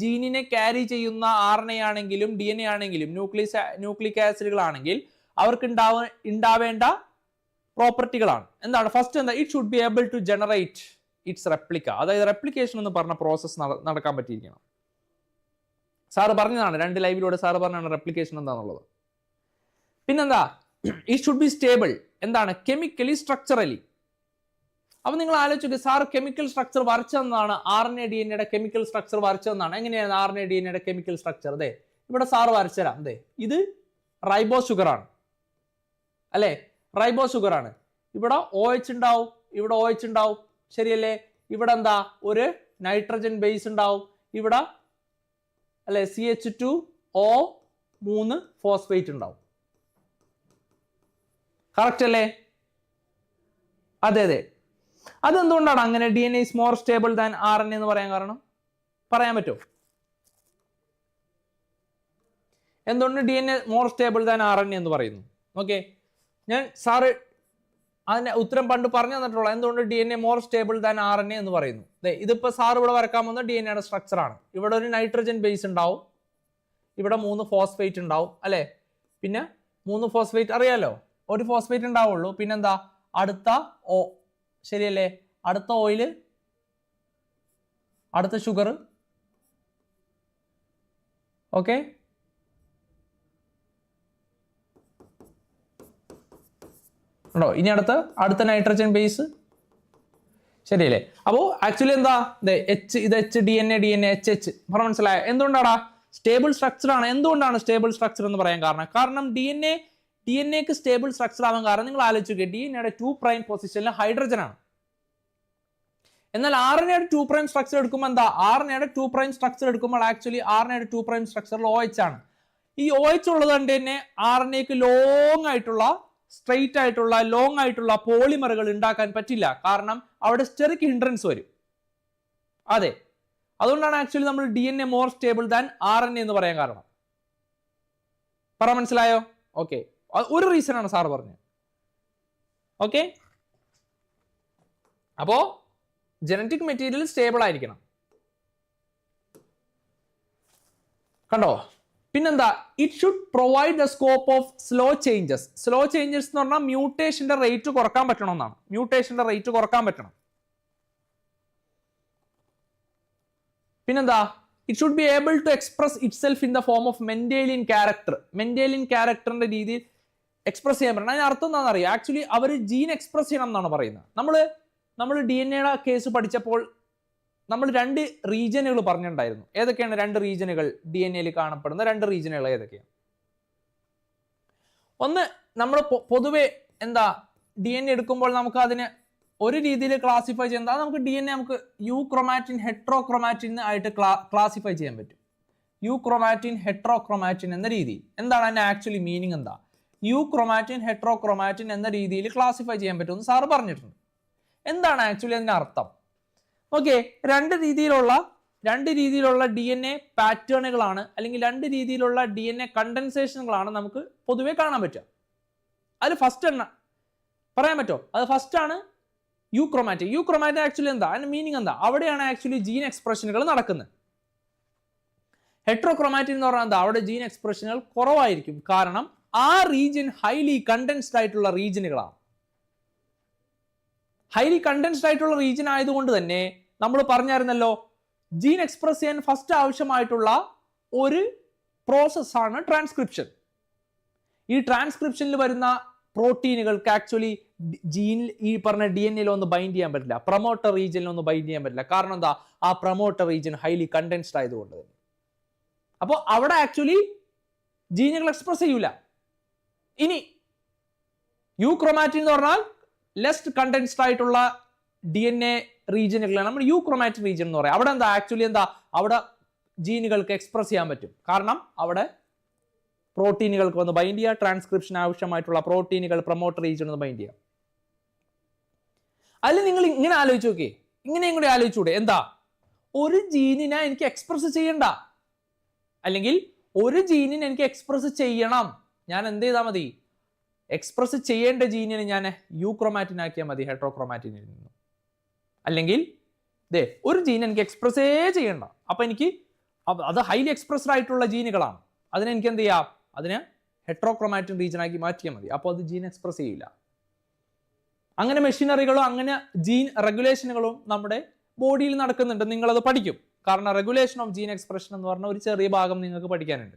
ജീനിനെ ക്യാരി ചെയ്യുന്ന ആർ എൻ എ ആണെങ്കിലും ഡി എൻ എ ആണെങ്കിലും ന്യൂക്ലിയസ് ന്യൂക്ലിക് ആസിഡുകളാണെങ്കിൽ അവർക്ക് ഉണ്ടാവ ഉണ്ടാവേണ്ട പ്രോപ്പർട്ടികളാണ് എന്താണ്? ഫസ്റ്റ് എന്താ? It should be able to generate its replica അതായത് റെപ്ലിക്കേഷൻ എന്ന് പറഞ്ഞ പ്രോസസ്സ് നടക്കാൻ പറ്റിയിരിക്കണം. സാറ് പറഞ്ഞതാണ് രണ്ട് ലൈവിലൂടെ സാറ് പറഞ്ഞാണ് റെപ്ലിക്കേഷൻ എന്താണെന്നുള്ളത് പിന്നെന്താ ഈ ഷുഡ് ബി സ്റ്റേബിൾ എന്താണ്? കെമിക്കലി സ്ട്രക്ചറലി അപ്പൊ നിങ്ങൾ ആലോചിക്കുക sir chemical structure വരച്ചതെന്നാണ് R N A D N എയുടെ കെമിക്കൽ സ്ട്രക്ചർ വരച്ചതെന്നാണ്. എങ്ങനെയാണ് R N A D N എയുടെ കെമിക്കൽ സ്ട്രക്ചർ അതെ ഇവിടെ സാറ് വരച്ചുതരാം അതെ ഇത് റൈബോ ഷുഗർ ആണ്. അല്ലേ? റൈബോ ഷുഗർ ആണ്. ഇവിടെ ഒ എച്ച് ഉണ്ടാവും ഇവിടെ ഒ എച്ച് ഉണ്ടാവും. ശരിയല്ലേ? ഇവിടെ എന്താ? ഒരു നൈട്രജൻ ബേസ് ഉണ്ടാവും. ഇവിടെ അല്ലെ സി എച്ച് ടു ഒ മൂന്ന് ഫോസ്ഫേറ്റ് ഉണ്ടാവും. കറക്റ്റ് അല്ലേ? അതെ അതെ. അതെന്തുകൊണ്ടാണ് അങ്ങനെ D N is more stable than R N എന്ന് പറയാൻ കാരണം? പറയാൻ പറ്റുമോ എന്തുകൊണ്ട് D N A more stable than R N എന്ന് പറയുന്നു? ഓക്കെ ഞാൻ സാറ് അതിന്റെ ഉത്തരം പണ്ട് പറഞ്ഞു തന്നിട്ടുള്ള എന്തുകൊണ്ട് D N A more stable than R N A എന്ന് പറയുന്നു. അതെ ഇതിപ്പോ സാർ ഇവിടെ വരക്കാൻ വന്ന ഡി എൻ എയുടെ സ്ട്രക്ചർ ആണ്. ഇവിടെ ഒരു നൈട്രജൻ ബേസ് ഉണ്ടാവും. ഇവിടെ മൂന്ന് ഫോസ്ഫേറ്റ് ഉണ്ടാവും അല്ലേ? പിന്നെ മൂന്ന് ഫോസ്ഫേറ്റ് അറിയാലോ? ഒരു ഫോസ്ഫേറ്റ് ഉണ്ടാവുള്ളൂ. പിന്നെന്താ? അടുത്ത ഓ ശരിയല്ലേ? അടുത്ത ഓയിൽ അടുത്ത ഷുഗർ ഓക്കെ ഉണ്ടോ? ഇനി അടുത്ത അടുത്ത നൈട്രജൻ ബേസ് ശരിയല്ലേ? അപ്പോൾ ആക്ച്വലി എന്താ? എച്ച് ഇത് H D N A D N A H H പറഞ്ഞ മനസ്സിലായോ? എന്തുകൊണ്ടാടാ? സ്റ്റേബിൾ സ്ട്രക്ചർ ആണ്. എന്തുകൊണ്ടാണ് സ്റ്റേബിൾ സ്ട്രക്ചർ എന്ന് പറയാൻ കാരണം? കാരണം D N A D N എക്ക് സ്റ്റേബിൾ സ്ട്രക്ചർ ആവാൻ കാരണം നിങ്ങൾ ആലോചിക്കുക ഡി എൻ എയുടെ ടു പ്രൈം പൊസിഷനിൽ ഹൈഡ്രജൻ ആണ്. എന്നാൽ ആർ എൻ എയുടെ ടു പ്രൈം സ്ട്രക്ചർ എടുക്കുമ്പോൾ എന്താ? ആർ എൻ എയുടെ ടു പ്രൈം സ്ട്രക്ചർ എടുക്കുമ്പോൾ ആക്ച്വലി ആർ എൻ എയുടെ ടു പ്രൈം സ്ട്രക്ചറിൽ ഒ എച്ച് ആണ്. ഈ ഒ എച്ച് ഉള്ളത് കൊണ്ട് തന്നെ ആർ എൻ എക്ക് ലോങ് ആയിട്ടുള്ള സ്ട്രെയിറ്റ് ആയിട്ടുള്ള ലോങ് ആയിട്ടുള്ള പോളിമറുകൾ ഉണ്ടാക്കാൻ പറ്റില്ല. കാരണം അവിടെ സ്റ്റെറിക് ഹിൻഡ്രൻസ് വരും. അതെ. അതുകൊണ്ടാണ് ആക്ച്വലി നമ്മൾ D N A more stable than R N A എന്ന് പറയാൻ കാരണം. പറ മനസ്സിലായോ? ഓക്കെ ഒരു റീസൺ ആണ് സാർ പറഞ്ഞത്. ഓക്കെ അപ്പോ ജനറ്റിക് മെറ്റീരിയൽ സ്റ്റേബിൾ ആയിരിക്കണം. കണ്ടോ? പിന്നെന്താ? It should provide the scope of slow changes slow changes എന്ന് പറഞ്ഞാൽ മ്യൂട്ടേഷന്റെ റേറ്റ് കുറയ്ക്കാൻ പറ്റണം എന്നാണ് മ്യൂട്ടേഷന്റെ റേറ്റ് കുറയ്ക്കാൻ പറ്റണം. പിന്നെന്താ? It should be able to express itself in the form of Mendelian character Mendelian ക്യാരക്ടറിന്റെ രീതിയിൽ എക്സ്പ്രസ് ചെയ്യാൻ പറ്റണം. അതിന് അർത്ഥം എന്താണെന്ന് അറിയാം ആക്ച്വലി അവർ ജീൻ എക്സ്പ്രസ് ചെയ്യണം എന്നാണ് പറയുന്നത്. നമ്മൾ നമ്മൾ ഡി എൻ എയുടെ കേസ് പഠിച്ചപ്പോൾ നമ്മൾ രണ്ട് റീജിയനുകൾ പറഞ്ഞിട്ടുണ്ടായിരുന്നു. ഏതൊക്കെയാണ് രണ്ട് റീജിയനുകൾ ഡി എൻ എയിൽ കാണപ്പെടുന്ന രണ്ട് റീജിയനുകൾ ഏതൊക്കെയാണ്? ഒന്ന് നമ്മൾ പൊതുവെ എന്താ ഡി എൻ എ എടുക്കുമ്പോൾ നമുക്ക് അതിനെ ഒരു രീതിയിൽ ക്ലാസിഫൈ ചെയ്യുന്നത് അത് നമുക്ക് ഡി എൻ എ നമുക്ക് യു ക്രൊമാറ്റിൻ ഹെട്രോ ക്രൊമാറ്റിൻ ആയിട്ട് ക്ലാസിഫൈ ചെയ്യാൻ പറ്റും. യു ക്രൊമാറ്റിൻ ഹെട്രോ ക്രൊമാറ്റിൻ എന്ന രീതി എന്താണ് അതിന്റെ ആക്ച്വലി മീനിങ് എന്താ? യു ക്രൊമാറ്റിൻ ഹെട്രോ ക്രൊമാറ്റിൻ എന്ന രീതിയിൽ ക്ലാസിഫൈ ചെയ്യാൻ പറ്റുമെന്ന് സാറ് പറഞ്ഞിട്ടുണ്ട്. എന്താണ് ആക്ച്വലി അതിന്റെ അർത്ഥം? ഓക്കെ രണ്ട് രീതിയിലുള്ള രണ്ട് രീതിയിലുള്ള ഡി എൻ എ പാറ്റേണുകളാണ് അല്ലെങ്കിൽ രണ്ട് രീതിയിലുള്ള ഡി എൻ എ കണ്ടൻസേഷനുകളാണ് നമുക്ക് പൊതുവെ കാണാൻ പറ്റുക. അതിൽ ഫസ്റ്റ് എണ്ണ. പറയാൻ പറ്റുമോ അത് ഫസ്റ്റ് ആണ് euchromatin euchromatin actually എന്താ? അതിന്റെ മീനിങ് എന്താ? അവിടെയാണ് ആക്ച്വലി ജീൻ എക്സ്പ്രഷനുകൾ നടക്കുന്നത്. ഹെട്രോക്രൊമാറ്റിൻ എന്ന് പറഞ്ഞാൽ എന്താ? അവിടെ ജീൻ എക്സ്പ്രഷനുകൾ കുറവായിരിക്കും. കാരണം ആ റീജിയൻ ഹൈലി കണ്ടൻസ്ഡ് ആയിട്ടുള്ള റീജിയനുകളാണ് ഹൈലി കണ്ടൻസ്ഡ് ആയിട്ടുള്ള റീജിയൻ ആയതുകൊണ്ട് തന്നെ നമ്മൾ പറഞ്ഞായിരുന്നല്ലോ ജീൻ എക്സ്പ്രസ് ചെയ്യാൻ ഫസ്റ്റ് ആവശ്യമായിട്ടുള്ള ഒരു പ്രോസസ്സാണ് ട്രാൻസ്ക്രിപ്ഷൻ ഈ ട്രാൻസ്ക്രിപ്ഷനിൽ വരുന്ന പ്രോട്ടീനുകൾക്ക് ആക്ച്വലി ജീനിൽ ഈ പറഞ്ഞ ഡി എൻ എയിൽ ഒന്ന് ബൈൻഡ് ചെയ്യാൻ പറ്റില്ല. പ്രൊമോട്ടർ റീജിയനിൽ ഒന്ന് ബൈൻഡ് ചെയ്യാൻ പറ്റില്ല. കാരണം എന്താ? ആ പ്രൊമോട്ടർ റീജിയൻ ഹൈലി കണ്ടൻസ്ഡ് ആയതുകൊണ്ട് തന്നെ. അപ്പോൾ അവിടെ ആക്ച്വലി ജീനുകൾ എക്സ്പ്രസ് ചെയ്യൂല. ഇനി യു ക്രൊമാറ്റിൻ എന്ന് പറഞ്ഞാൽ ലെസ്റ്റ് കണ്ടൻസ്ഡ് ആയിട്ടുള്ള ഡി എൻ എ റീജിയനുകളാണ് നമ്മൾ യു ക്രൊമാറ്റിൻ റീജിയൻ എന്ന് പറയാം. അവിടെ എന്താ? ആക്ച്വലി എന്താ? അവിടെ ജീനുകൾക്ക് എക്സ്പ്രസ് ചെയ്യാൻ പറ്റും. കാരണം അവിടെ പ്രോട്ടീനുകൾക്ക് വന്ന് ബൈൻഡ് ചെയ്യുക ട്രാൻസ്ക്രിപ്ഷൻ ആവശ്യമായിട്ടുള്ള പ്രോട്ടീനുകൾ പ്രൊമോട്ടർ റീജിയൻ ഒന്ന് ബൈൻഡ് ചെയ്യുക അതിൽ നിങ്ങൾ ഇങ്ങനെ ആലോചിച്ച് നോക്കിയേ. ഇങ്ങനെയും കൂടി ആലോചിച്ചൂടെ. എന്താ? ഒരു ജീനിനെ എനിക്ക് എക്സ്പ്രസ് ചെയ്യണ്ട. അല്ലെങ്കിൽ ഒരു ജീനിനെ എനിക്ക് എക്സ്പ്രസ് ചെയ്യണം. ഞാൻ എന്ത് ചെയ്താൽ മതി? എക്സ്പ്രസ് ചെയ്യേണ്ട ജീനിനെ ഞാൻ യൂക്രോമാറ്റിൻ ആക്കിയാൽ മതി. ഹെട്രോക്രോമാറ്റിനിൽ നിന്നും. അല്ലെങ്കിൽ ദേ ഒരു ജീൻ എനിക്ക് എക്സ്പ്രസ്സേ ചെയ്യണ്ട. അപ്പൊ എനിക്ക് അത് ഹൈലി എക്സ്പ്രസ്ഡ് ആയിട്ടുള്ള ജീനുകളാണ് അതിനെ എനിക്ക് എന്ത് ചെയ്യാം? അതിനെ ഹെട്രോക്രോമാറ്റിൻ റീജൻ ആക്കി മാറ്റിയാൽ മതി. അപ്പോൾ അത് ജീൻ എക്സ്പ്രസ് ചെയ്യില്ല. അങ്ങനെ മെഷീനറികളും അങ്ങനെ ജീൻ റെഗുലേഷനുകളും നമ്മുടെ ബോഡിയിൽ നടക്കുന്നുണ്ട്. നിങ്ങളത് പഠിക്കും. കാരണം റെഗുലേഷൻ ഓഫ് ജീൻ എക്സ്പ്രഷൻ എന്ന് പറഞ്ഞ ഒരു ചെറിയ ഭാഗം നിങ്ങൾക്ക് പഠിക്കാനുണ്ട്.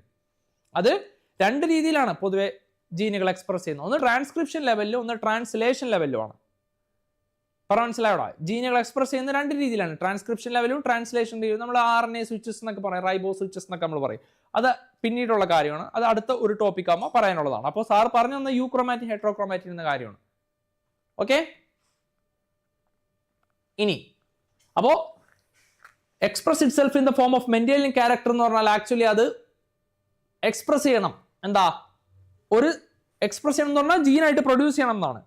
അത് രണ്ട് രീതിയിലാണ് പൊതുവെ ജീനുകൾ എക്സ്പ്രസ് ചെയ്യുന്നത്. ഒന്ന് ട്രാൻസ്ക്രിപ്ഷൻ ലെവലിലും ഒന്ന് ട്രാൻസ്ലേഷൻ ലെവലിലുമാണ് പറ മനസ്സിലായോടാ ജീനുകൾ എക്സ്പ്രസ് ചെയ്യുന്ന രണ്ട് രീതിയിലാണ്. ട്രാൻസ്ക്രിപ്ഷൻ ലെവലും ട്രാൻസ്ലേഷൻ ലെവലും നമ്മൾ ആർ എൻ എ സ്വിച്ചസ് എന്നൊക്കെ പറയും റൈബോ സ്വിച്ചസ് എന്നൊക്കെ നമ്മൾ പറയും. അത് പിന്നീടുള്ള കാര്യമാണ്. അത് അടുത്ത ഒരു ടോപ്പിക് ആകുമ്പോൾ പറയാനുള്ളതാണ്. അപ്പോൾ സാർ പറഞ്ഞു തന്ന യു ക്രോമാറ്റിൻ ഹെട്രോക്രോമാറ്റിൻ എന്ന കാര്യമാണ്. ഓക്കെ ഇനി അപ്പോ express itself in the form of Mendelian character എന്ന് പറഞ്ഞാൽ ആക്ച്വലി അത് എക്സ്പ്രസ് ചെയ്യണം. എന്താ? ഒരു എക്സ്പ്രസ് ചെയ്യണം എന്ന് പറഞ്ഞാൽ ജീനായിട്ട് പ്രൊഡ്യൂസ് ചെയ്യണം എന്നാണ്.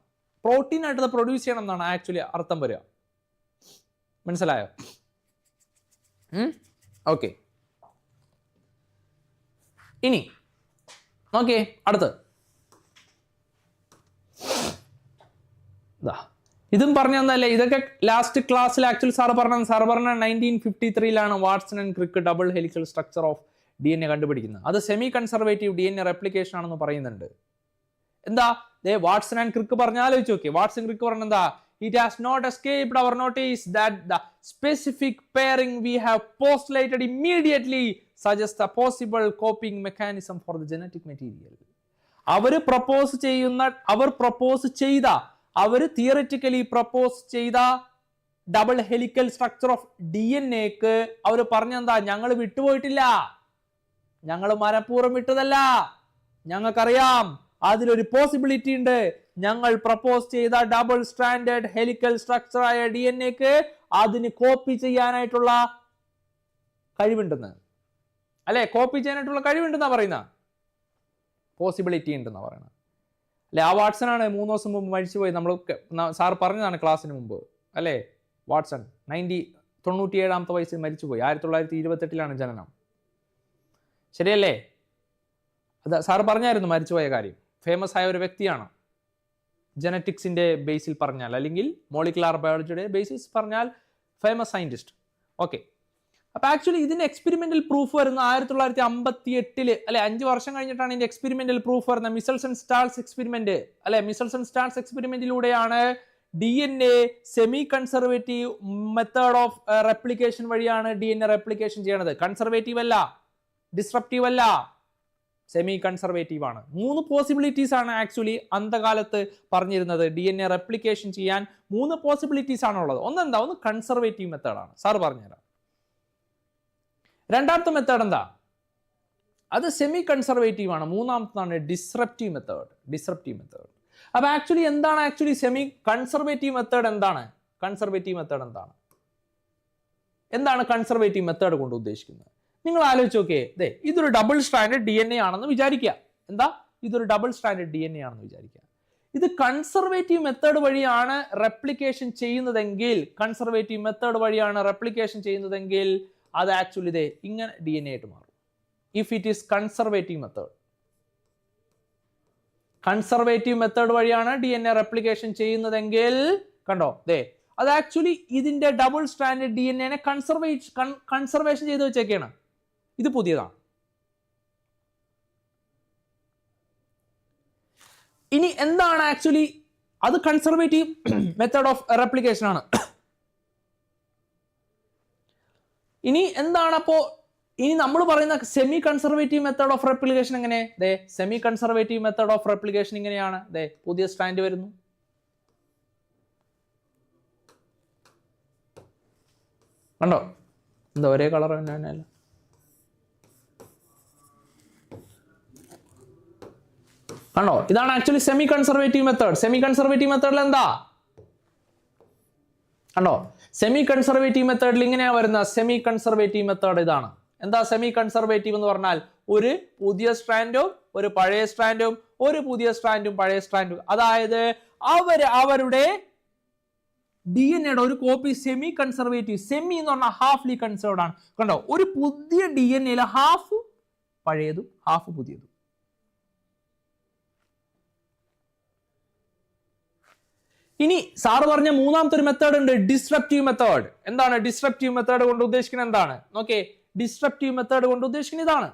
പ്രോട്ടീൻ ആയിട്ട് പ്രൊഡ്യൂസ് ചെയ്യണം എന്നാണ് ആക്ച്വലി അർത്ഥം വരിക. മനസ്സിലായോ? ഓക്കെ ഇനി ഓക്കെ അടുത്ത്. ഇതും പറഞ്ഞു തന്നല്ലേ ഇതൊക്കെ ലാസ്റ്റ് ക്ലാസ്സിൽ ആക്ച്വലി സാർ പറഞ്ഞത് സാർ പറഞ്ഞ nineteen fifty ത്രീയിലാണ് Watson and Crick double helical structure of D N A കണ്ടുപിടിക്കുന്നത്. അത് semi conservative D N A replication ആണെന്ന് പറയുന്നുണ്ട്. എന്താ? ദേ വാട്സൺ ആൻഡ് ക്രിക്ക് പറഞ്ഞാലോചിച്ച് നോക്കി വാട്സൺ ക്രിക്ക് പറഞ്ഞ എന്താ? It has not escaped our notice that the specific pairing we have postulated immediately suggest a possible copying mechanism for the genetic material our propose ചെയ്യുന്ന അവർ പ്രപ്പോസ് ചെയ്ത അവർ theoretically propose ചെയ്ത double helical structure of D N എക്ക് അവർ പറഞ്ഞെന്താ ഞങ്ങൾ വിട്ടുപോയിട്ടില്ല. ഞങ്ങൾ മനഃപൂർവം വിട്ടതല്ല. ഞങ്ങൾക്കറിയാം. അതിലൊരു പോസിബിലിറ്റി ഉണ്ട്. ഞങ്ങൾ പ്രപ്പോസ് ചെയ്ത ഡബിൾ സ്റ്റാൻഡേർഡ് ഹെലിക്കൽ സ്ട്രക്ചർ ആയ ഡി എൻ എക്ക് അതിന് കോപ്പി ചെയ്യാനായിട്ടുള്ള കഴിവുണ്ടെന്ന്. അല്ലെ? കോപ്പി ചെയ്യാനായിട്ടുള്ള കഴിവുണ്ടെന്നാ പറയുന്ന? പോസിബിലിറ്റി ഉണ്ടെന്നാ പറയുന്നത് അല്ലെ? ആ വാട്സൺ ആണ് മൂന്ന് ദിവസം മുമ്പ് മരിച്ചുപോയി. നമ്മൾ സാർ പറഞ്ഞതാണ് ക്ലാസ്സിന് മുമ്പ്. അല്ലേ? വാട്സൺ നയന്റി തൊണ്ണൂറ്റി ഏഴാമത്തെ വയസ്സിൽ മരിച്ചുപോയി. ആയിരത്തി തൊള്ളായിരത്തി ഇരുപത്തെട്ടിലാണ് ജനനം. ശരിയല്ലേ? അത് സാർ പറഞ്ഞായിരുന്നു മരിച്ചുപോയ കാര്യം. ഫേമസ് ആയ ഒരു വ്യക്തിയാണ്? ജനറ്റിക്സിന്റെ ബേസിൽ പറഞ്ഞാൽ അല്ലെങ്കിൽ മോളിക്കുലാർ ബയോളജിയുടെ ബേസിസ് പറഞ്ഞാൽ ഫേമസ് സയന്റിസ്റ്റ്. ഓക്കെ. അപ്പോൾ ആക്ച്വലി ഇതിന്റെ എക്സ്പെരിമെന്റൽ പ്രൂഫ് വരുന്ന ആയിരത്തി തൊള്ളായിരത്തി അമ്പത്തി എട്ടിൽ അല്ലെ അഞ്ച് വർഷം കഴിഞ്ഞിട്ടാണ് ഇതിന്റെ എക്സ്പെരിമെന്റൽ പ്രൂഫ് വരുന്നത്. മിസൽസൺ സ്റ്റാൾസ് എക്സ്പെരിമെന്റ് അല്ലെ Meselson Stahl's എക്സ്പെരിമെന്റിലൂടെയാണ് D N A semi conservative method of replication വഴിയാണ് ഡി എൻ എ റെപ്ലിക്കേഷൻ ചെയ്യണത്. കൺസർവേറ്റീവ് അല്ല ഡിസ്ട്രപ്റ്റീവ് അല്ല സെമി കൺസർവേറ്റീവ് ആണ്. മൂന്ന് പോസിബിലിറ്റീസ് ആണ് ആക്ച്വലി അന്ധകാലത്ത് പറഞ്ഞിരുന്നത്. ഡി എൻ എ റെപ്ലിക്കേഷൻ ചെയ്യാൻ മൂന്ന് പോസിബിലിറ്റീസ് ആണ് ഉള്ളത് ഒന്നെന്താ? ഒന്ന് കൺസർവേറ്റീവ് മെത്തേഡാണ് സാർ പറഞ്ഞുതരാം. രണ്ടാമത്തെ മെത്തേഡ് എന്താ? അത് സെമി കൺസർവേറ്റീവ് ആണ്. മൂന്നാമത്തതാണ് ഡിസ്റപ്റ്റീവ് മെത്തേഡ് ഡിസ്റപ്റ്റീവ് മെത്തേഡ് അപ്പൊ ആക്ച്വലി എന്താണ് ആക്ച്വലി സെമി കൺസർവേറ്റീവ് മെത്തേഡ് എന്താണ്? കൺസർവേറ്റീവ് മെത്തേഡ് എന്താണ്? എന്താണ് കൺസർവേറ്റീവ് മെത്തേഡ് കൊണ്ട് ഉദ്ദേശിക്കുന്നത്? നിങ്ങൾ ആലോചിച്ച് നോക്കിയേ ദേ ഇതൊരു double standard D N A ആണെന്ന് വിചാരിക്കുക. എന്താ? ഇതൊരു double standard D N A ആണെന്ന് വിചാരിക്കുക. ഇത് കൺസർവേറ്റീവ് മെത്തേഡ് വഴിയാണ് റെപ്ലിക്കേഷൻ ചെയ്യുന്നതെങ്കിൽ കൺസർവേറ്റീവ് മെത്തേഡ് വഴിയാണ് റെപ്ലിക്കേഷൻ ചെയ്യുന്നതെങ്കിൽ അത് ആക്ച്വലി ഇതേ ഇങ്ങനെ ഡി എൻ എ ആയിട്ട് മാറും. If it is conservative method conservative method വഴിയാണ് ഡി എൻ എ റെപ്ലിക്കേഷൻ ചെയ്യുന്നതെങ്കിൽ കണ്ടോ ദേ അത് ആക്ച്വലി ഇതിന്റെ ഡബിൾ സ്റ്റാൻഡേർഡ് ഡി എൻ എനെ കൺസർവേഷൻ കൺസർവേഷൻ ചെയ്ത് വെച്ചേക്കാണ്. ഇത് പുതിയതാണ്. ഇനി എന്താണ് ആക്ച്വലി അത് കൺസർവേറ്റീവ് മെത്തേഡ് ഓഫ് റെപ്ലിക്കേഷൻ ആണ്. ഇനി എന്താണ് അപ്പോ ഇനി നമ്മൾ പറയുന്ന semi conservative method of replication എങ്ങനെ? ദേ semi conservative method of replication ഇങ്ങനെയാണ്. ദേ പുതിയ സ്റ്റാൻഡ് വരുന്നു. കണ്ടോ? എന്താ ഒരേ കളർ തന്നെയല്ല? കണ്ടോ ഇതാണ് actually semi conservative method semi conservative മെത്തേഡിൽ എന്താ? ആണോ? സെമി കൺസർവേറ്റീവ് മെത്തേഡിൽ ഇങ്ങനെയാ വരുന്ന സെമി കൺസർവേറ്റീവ് മെത്തേഡ് ഇതാണ്. എന്താ സെമി കൺസർവേറ്റീവ് എന്ന് പറഞ്ഞാൽ ഒരു പുതിയ സ്ട്രാൻഡും ഒരു പഴയ സ്ട്രാൻഡും ഒരു പുതിയ സ്ട്രാൻഡും പഴയ സ്ട്രാൻഡും അതായത് അവർ അവരുടെ ഡി എൻ എയുടെ ഒരു കോപ്പി സെമി കൺസർവേറ്റീവ് സെമി എന്ന് പറഞ്ഞാൽ ഹാഫ്ലി കൺസേർവ് ആണ്. കണ്ടോ? ഒരു പുതിയ ഡി എൻ എയിൽ ഹാഫ് പഴയതും ഹാഫ് പുതിയതും. ഇനി സാറ് പറഞ്ഞ മൂന്നാമത്തെ ഒരു മെത്തേഡ് ഉണ്ട് ഡിസ്ട്രപ്റ്റീവ് മെത്തേഡ് എന്താണ് ഡിസ്ട്രപ്റ്റീവ് മെത്തേഡ് കൊണ്ട് ഉദ്ദേശിക്കുന്നത് എന്താണ്? നോക്കേ ഡിസ്ട്രപ്റ്റീവ് മെത്തേഡ് കൊണ്ട് ഉദ്ദേശിക്കുന്നത് ഇതാണ്.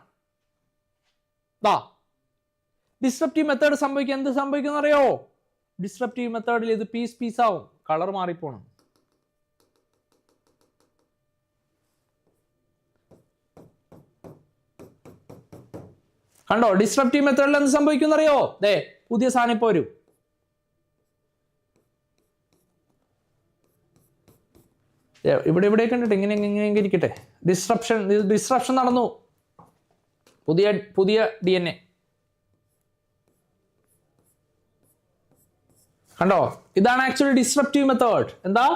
ദാ ഡിസ്ട്രപ്റ്റീവ് മെത്തേഡ് സംഭവിക്കുക എന്ത് സംഭവിക്കുന്ന അറിയോ? ഡിസ്ട്രപ്റ്റീവ് മെത്തേഡിൽ ഇത് പീസ് പീസ് ആവും. കളർ മാറിപ്പോണം. കണ്ടോ? ഡിസ്ട്രപ്റ്റീവ് മെത്തേഡിൽ എന്ത് സംഭവിക്കുന്ന അറിയോ? ദേ പുതിയ സാധനം ഇപ്പൊ വരും. ഇവിടെ ഇവിടെ കണ്ടിട്ട് ഇങ്ങനെ ഇങ്ങനെ ഇരിക്കട്ടെ. ഡിസ്ട്രപ്ഷൻ ഡിസ്ട്രപ്ഷൻ നടന്നു. പുതിയ പുതിയ ഡി എൻ എ കണ്ടോ? ഇതാണ് ആക്ച്വലി ഡിസ്ട്രപ്റ്റീവ് മെത്തേഡ് എന്താ?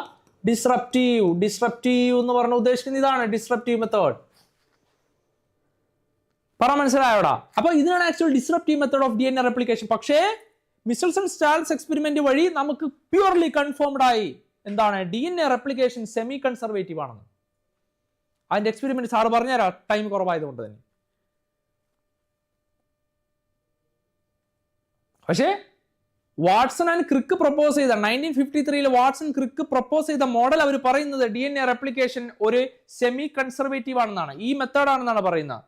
ഡിസ്ട്രപ്റ്റീവ് ഡിസ്ട്രപ്റ്റീവ് എന്ന് പറഞ്ഞ ഉദ്ദേശിക്കുന്നത് ഇതാണ് ഡിസ്ട്രപ്റ്റീവ് മെത്തേഡ് പറ മനസ്സിലായോടാ? അപ്പൊ ഇതിനാണ് actual disruptive method of D N A replication പക്ഷേ മിസൽസൺ സ്റ്റാൽസ് എക്സ്പെരിമെന്റ് വഴി നമുക്ക് പ്യൂർലി കൺഫേംഡ് ആയി. എന്താണ്? D N A replication semi conservative ആണെന്ന്. അതിന്റെ എക്സ്പെരിമെന്റ് സാറ് പറഞ്ഞുതരാം. ടൈം കുറവായതുകൊണ്ട് തന്നെ. പക്ഷേ വാട്സൺ ആൻഡ് ക്രിക്ക് പ്രപ്പോസ് ചെയ്ത നയന്റീൻ ഫിഫ്റ്റി ത്രീയിൽ വാട്സൺ ക്രിക്ക് പ്രപ്പോസ് ചെയ്ത മോഡൽ അവർ പറയുന്നത് ഡി എൻ എ റെപ്ലിക്കേഷൻ ഒരു സെമി കൺസർവേറ്റീവ് ആണെന്നാണ്. ഈ മെത്തേഡ് ആണെന്നാണ് പറയുന്നത്.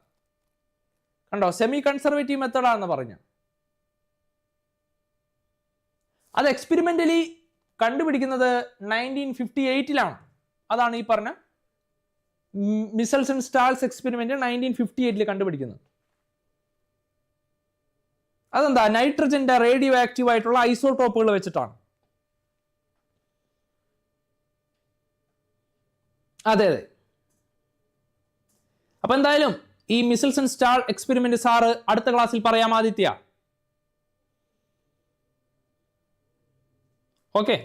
കണ്ടോ? സെമി കൺസർവേറ്റീവ് മെത്തേഡ് ആണെന്ന് പറഞ്ഞു. അത് എക്സ്പെരിമെന്റലി കണ്ടുപിടിക്കുന്നത് നയന്റീൻ ഫിഫ്റ്റി എയ്റ്റിലാണ് അതാണ് ഈ പറഞ്ഞ Meselson and Stahl's experiment nineteen fifty എയ്റ്റിൽ കണ്ടുപിടിക്കുന്നത്. അതെന്താ? നൈട്രജന്റെ റേഡിയോ ആക്റ്റീവ് ആയിട്ടുള്ള ഐസോടോപ്പുകൾ വെച്ചിട്ടാണ്. അതെ അതെ. അപ്പൊ എന്തായാലും ഈ Meselson and Stahl experiment sir അടുത്ത ക്ലാസ്സിൽ പറയാം ആദിത്യ. ഓക്കെ.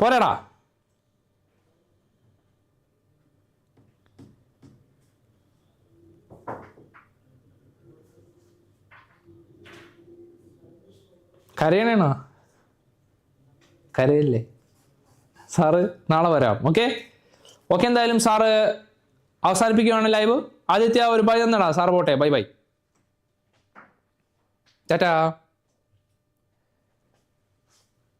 പോരാടാ. കരയണേണോ? കരയല്ലേ? സാറ് നാളെ വരാം ഓക്കെ? ഓക്കെ എന്തായാലും സാറ് അവസാനിപ്പിക്കുകയാണ് ലൈവ്. ആദിത്യ ഒരു ബൈ തന്നടാ. സാറ് പോട്ടെ. Bye bye. ടാറ്റാ